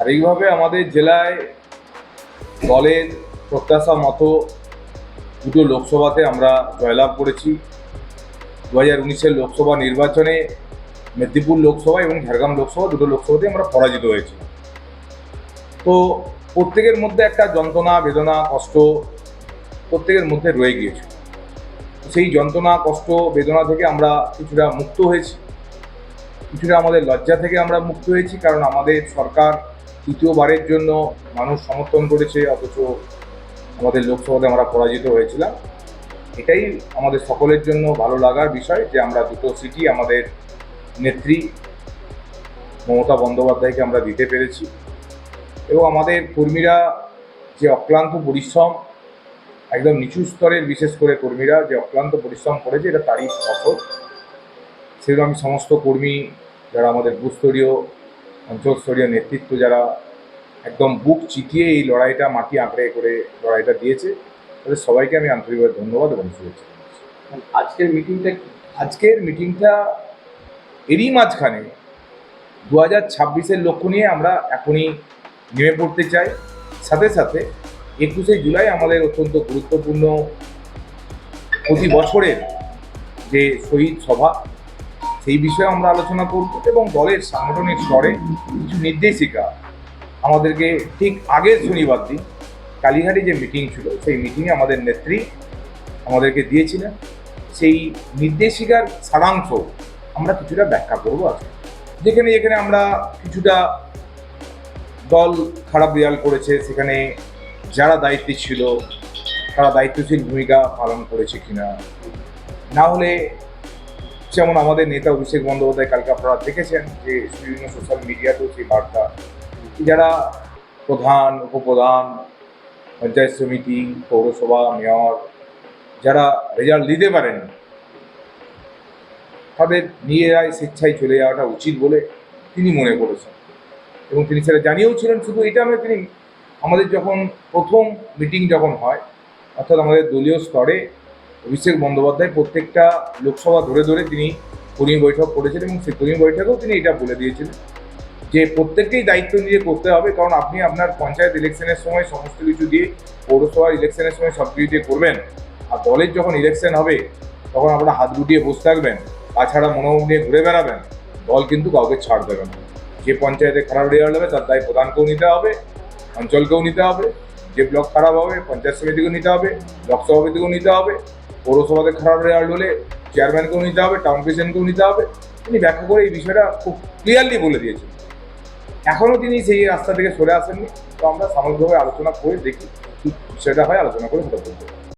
শারীরিকভাবে আমাদের জেলায় দলের প্রত্যাশা মতো দুটো লোকসভাতে আমরা জয়লাভ করেছি। দু হাজার উনিশের লোকসভা নির্বাচনে মেদিনীপুর লোকসভা এবং ঝাড়গ্রাম লোকসভা দুটো লোকসভাতে আমরা পরাজিত হয়েছি। তো প্রত্যেকের মধ্যে একটা যন্ত্রণা, বেদনা, কষ্ট প্রত্যেকের মধ্যে রয়ে গিয়েছে। সেই যন্ত্রণা, কষ্ট, বেদনা থেকে আমরা কিছুটা মুক্ত হয়েছি। কিছুটা আমাদের লজ্জা থেকে আমরা মুক্ত হয়েছি কারণ আমাদের সরকার তৃতীয়বারের জন্য মানুষ সমর্থন করেছে, অথচ আমাদের লোকসভাতে আমরা পরাজিত হয়েছিলাম। এটাই আমাদের সকলের জন্য ভালো লাগার বিষয় যে আমরা দুটো সিটি আমাদের নেত্রী মমতা বন্দ্যোপাধ্যায়কে আমরা দিতে পেরেছি। এবং আমাদের কর্মীরা যে অক্লান্ত পরিশ্রম, একদম নিচু স্তরের বিশেষ করে কর্মীরা যে অক্লান্ত পরিশ্রম করেছে, এটা তারই ফসল। সেগুলো আমি সমস্ত কর্মী যারা আমাদের বুস্তরীয় অঞ্চলস্তরীয় নেতৃত্ব যারা একদম বুক চিতিয়ে এই লড়াইটা মাটি আঁকড়ে করে লড়াইটা দিয়েছে তাদের সবাইকে আমি আন্তরিকভাবে ধন্যবাদ এবং শুভেচ্ছা আজকের মিটিংটা আজকের মিটিংটা এরই মাঝখানে দু হাজার ছাব্বিশের লক্ষ্য নিয়ে আমরা এখনই নেমে পড়তে চাই। সাথে সাথে একুশে জুলাই আমাদের অত্যন্ত গুরুত্বপূর্ণ প্রতি বছরের যে শহীদ সভা সেই বিষয়ে আমরা আলোচনা করব এবং দলের সাংগঠনিক স্তরে কিছু নির্দেশিকা আমাদেরকে ঠিক আগের শনিবার দিন কালীঘাটে যে মিটিং ছিল, সেই মিটিংয়ে আমাদের নেত্রী আমাদেরকে দিয়েছিলেন। সেই নির্দেশিকার সারাংশ আমরা কিছুটা ব্যাখ্যা করব আজকে। যেখানে যেখানে আমরা কিছুটা দল খারাপ রেজাল্ট করেছে, সেখানে যারা দায়িত্বে ছিল, তারা দায়িত্বশীল ভূমিকা পালন করেছে কিনা। না হলে যেমন আমাদের নেতা অভিষেক বন্দ্যোপাধ্যায় কালকে আপনারা দেখেছেন যে বিভিন্ন সোশ্যাল মিডিয়াতেও সেই বার্তা, যারা প্রধান, উপপ্রধান, পঞ্চায়েত সমিতি, পৌরসভা, মেয়র, যারা রেজাল্ট দিতে পারেন, তাদের নিজেরাই স্বেচ্ছায় চলে যাওয়াটা উচিত বলে তিনি মনে করেছেন। এবং তিনি সেটা জানিয়েও ছিলেন শুধু এটা নয়, তিনি আমাদের যখন প্রথম মিটিং যখন হয়, অর্থাৎ আমাদের দলীয় স্তরে অভিষেক বন্দ্যোপাধ্যায় প্রত্যেকটা লোকসভা ধরে ধরে তিনি কর্মী বৈঠক করেছেন এবং সেই কর্মী বৈঠকেও তিনি এটা বলে দিয়েছিলেন যে প্রত্যেককেই দায়িত্ব নিয়ে করতে হবে, কারণ আপনি আপনার পঞ্চায়েত ইলেকশনের সময় সমস্ত কিছু দিয়ে পৌরসভা ইলেকশনের সময় সব কিছু দিয়ে করবেন আর দলের যখন ইলেকশন হবে, তখন আপনারা হাত গুটিয়ে বসে থাকবেন, তাছাড়া মনোভাব নিয়ে ঘুরে বেড়াবেন, দল কিন্তু কাউকে ছাড় দেবে না। যে পঞ্চায়েতে খারাপ রেজাল্ট হবে, তার দায় প্রধানকেও নিতে হবে, অঞ্চলকেও নিতে হবে, যে ব্লক খারাপ হবে, পঞ্চায়েত সমিতিকেও নিতে হবে ব্লক সভাপতিকেও নিতে হবে। পৌরসভাতে খারাপ রেজাল্ট হলে চেয়ারম্যানকেও নিতে হবে টাউন প্রেসিডেন্টকেও নিতে হবে। তিনি ব্যাখ্যা করে এই বিষয়টা খুব ক্লিয়ারলি বলে দিয়েছেন। এখনও তিনি সেই রাস্তা থেকে সরে আসেননি। তো আমরা সামগ্রিকভাবে আলোচনা করে দেখি সেটা হয়, আলোচনা করে সেটা